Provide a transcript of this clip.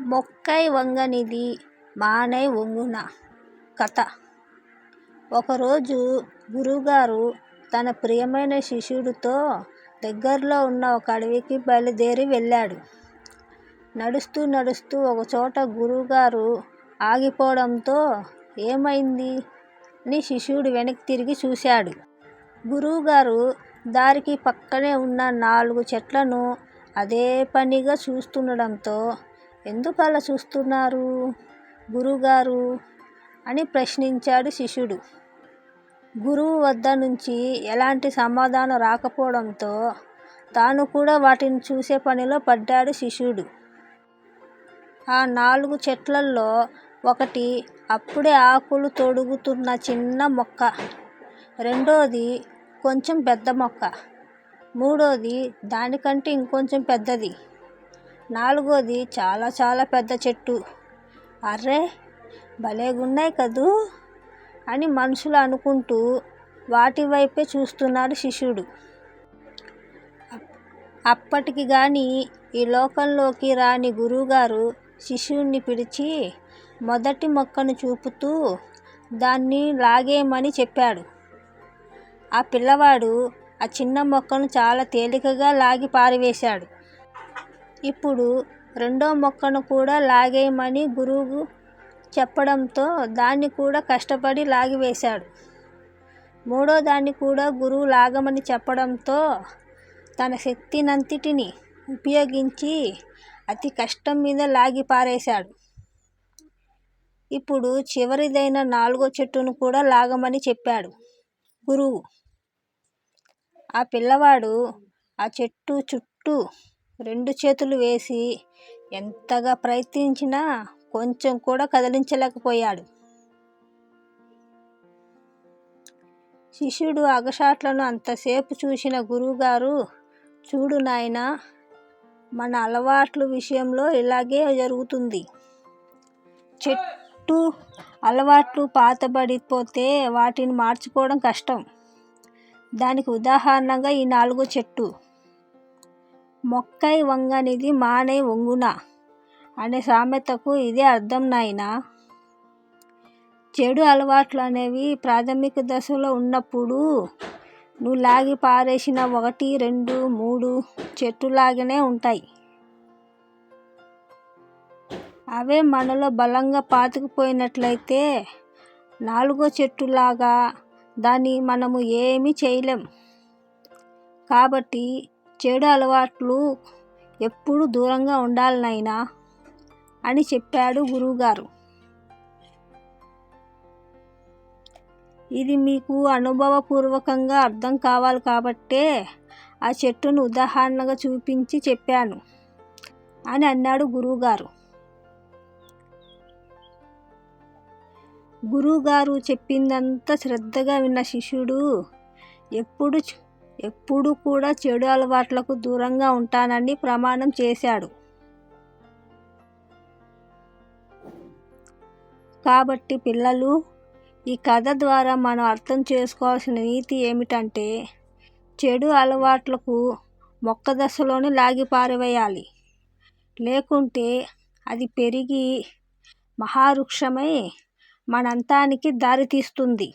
మొక్కై వంగనిది మానై వంగునా కథ ఒకరోజు గురువుగారు తన ప్రియమైన శిష్యుడితో దగ్గరలో ఉన్న ఒక అడవికి బయలుదేరి వెళ్ళాడు. నడుస్తూ నడుస్తూ ఒకచోట గురువుగారు ఆగిపోవడంతో ఏమైంది? అని శిష్యుడు వెనక్కి తిరిగి చూశాడు. గురువుగారు దారికి పక్కనే ఉన్న నాలుగు చెట్లను అదే పనిగా చూస్తుండడంతో ఎందుకలా చూస్తున్నారు గురువుగారు అని ప్రశ్నించాడు శిష్యుడు. గురువు వద్ద నుంచి ఎలాంటి సమాధానం రాకపోవడంతో తాను కూడా వాటిని చూసే పనిలో పడ్డాడు శిష్యుడు. ఆ నాలుగు చెట్లల్లో ఒకటి అప్పుడే ఆకులు తొడుగుతున్న చిన్న మొక్క. రెండోది కొంచెం పెద్ద మొక్క. మూడోది దానికంటే ఇంకొంచెం పెద్దది. నాలుగోది చాలా చాలా పెద్ద చెట్టు. అర్రే భలేగున్నాయి కదూ అని మనుషులు అనుకుంటూ వాటి వైపే చూస్తున్నాడు శిష్యుడు. అప్పటికి గాని ఈ లోకంలోకి రాని గురువుగారు శిష్యుణ్ణి పిలిచి మొదటి మొక్కను చూపుతూ దాన్ని లాగేయమని చెప్పాడు. ఆ పిల్లవాడు ఆ చిన్న మొక్కను చాలా తేలికగా లాగి పారవేశాడు. ఇప్పుడు రెండో మొక్కను కూడా లాగేయమని గురువు చెప్పడంతో దాన్ని కూడా కష్టపడి లాగివేశాడు. మూడో దాన్ని కూడా గురువు లాగమని చెప్పడంతో తన శక్తినంతటిని ఉపయోగించి అతి కష్టం మీద లాగి పారేశాడు. ఇప్పుడు చివరిదైన నాలుగో చెట్టును కూడా లాగమని చెప్పాడు గురువు. ఆ పిల్లవాడు ఆ చెట్టు చుట్టూ రెండు చేతులు వేసి ఎంతగా ప్రయత్నించినా కొంచెం కూడా కదిలించలేకపోయాడు. శిష్యుడు అగషాట్లను అంతసేపు చూసిన గురువుగారు చూడు నాయన మన అలవాట్ల విషయంలో ఇలాగే జరుగుతుంది. చెట్టు అలవాట్లు పాతబడిపోతే వాటిని మార్చుకోవడం కష్టం. దానికి ఉదాహరణగా ఈ నాలుగో చెట్టు. మొక్కై వంగనిది మానై వంగునా అనే సామెతకు ఇదే అర్థం నాయనా! చెడు అలవాట్లు అనేవి ప్రాథమిక దశలో ఉన్నప్పుడు నువ్వు లాగి పారేసిన ఒకటి, రెండు, మూడు చెట్టు లాగానే ఉంటాయి. అవే మనలో బలంగా పాతుకుపోయినట్లయితే నాలుగో చెట్టులాగా దాన్ని మనము ఏమీ చేయలేం. కాబట్టి చెడు అలవాట్లు ఎప్పుడు దూరంగా ఉండాలి నాయనా! అని చెప్పాడు గురువుగారు. ఇది మీకు అనుభవపూర్వకంగా అర్థం కావాలి కాబట్టే ఆ చెట్టును ఉదాహరణగా చూపించి చెప్పాను అని అన్నాడు గురువుగారు. గురువుగారు చెప్పిందంతా శ్రద్ధగా విన్న శిష్యుడు ఎప్పుడు ఎప్పుడూ కూడా చెడు అలవాట్లకు దూరంగా ఉంటానని ప్రమాణం చేశాడు. కాబట్టి పిల్లలు ఈ కథ ద్వారా మనం అర్థం చేసుకోవాల్సిన నీతి ఏమిటంటే చెడు అలవాట్లకు మొక్క దశలోనే లాగిపారవేయాలి లేకుంటే అది పెరిగి మహావృక్షమై మన అంతానికి దారితీస్తుంది.